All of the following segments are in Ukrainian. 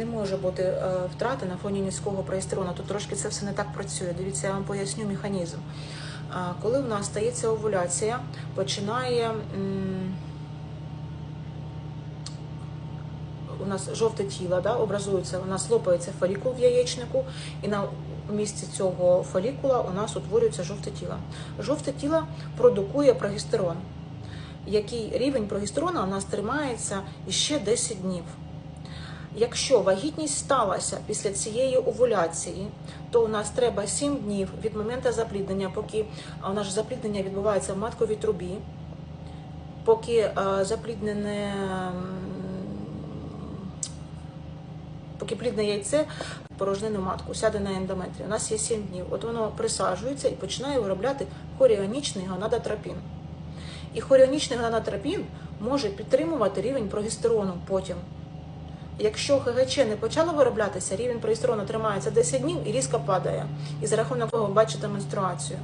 не може бути е, втрати на фоні низького прогестерону. Тут трошки це все не так працює. Дивіться, я вам поясню механізм. А, Коли в нас стається овуляція, починає у нас жовте тіло, да, образується, у нас лопається фолікул в яєчнику, і на місці цього фолікула у нас утворюється жовте тіло. Жовте тіло продукує прогестерон, який рівень прогестерону у нас тримається іще 10 днів. Якщо вагітність сталася після цієї овуляції, то у нас треба 7 днів від моменту запліднення, поки у нас запліднення відбувається в матковій трубі, поки е, запліднене поки плідне яйце порожнину матку сяде на ендометрію. У нас є 7 днів. От воно присаджується і починає виробляти хоріонічний гонадотропін. І хоріонічний гонадотропін може підтримувати рівень прогестерону потім. Якщо ХГЧ не почало вироблятися, рівень прогестерону тримається 10 днів і різко падає. І за рахунок того бачите менструацію.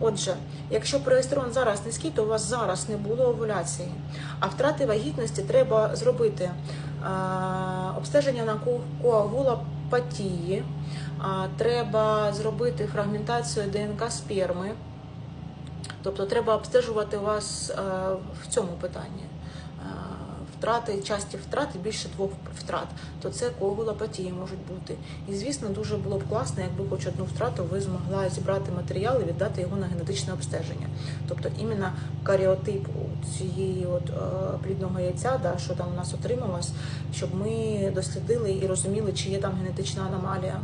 Отже, якщо прогестерон зараз низький, то у вас зараз не було овуляції. А втрати вагітності треба зробити е, обстеження на ко- коагулопатії, треба зробити фрагментацію ДНК сперми. Тобто треба обстежувати вас е, в цьому питанні. Втрати, часті втрати, більше двох втрат, то це коагулопатії можуть бути. І звісно, дуже було б класно, якби хоч одну втрату ви змогла зібрати матеріал і віддати його на генетичне обстеження. Тобто іменно каріотип цієї от, е, плідного яйця, да, що там у нас отрималось, щоб ми дослідили і розуміли, чи є там генетична аномалія.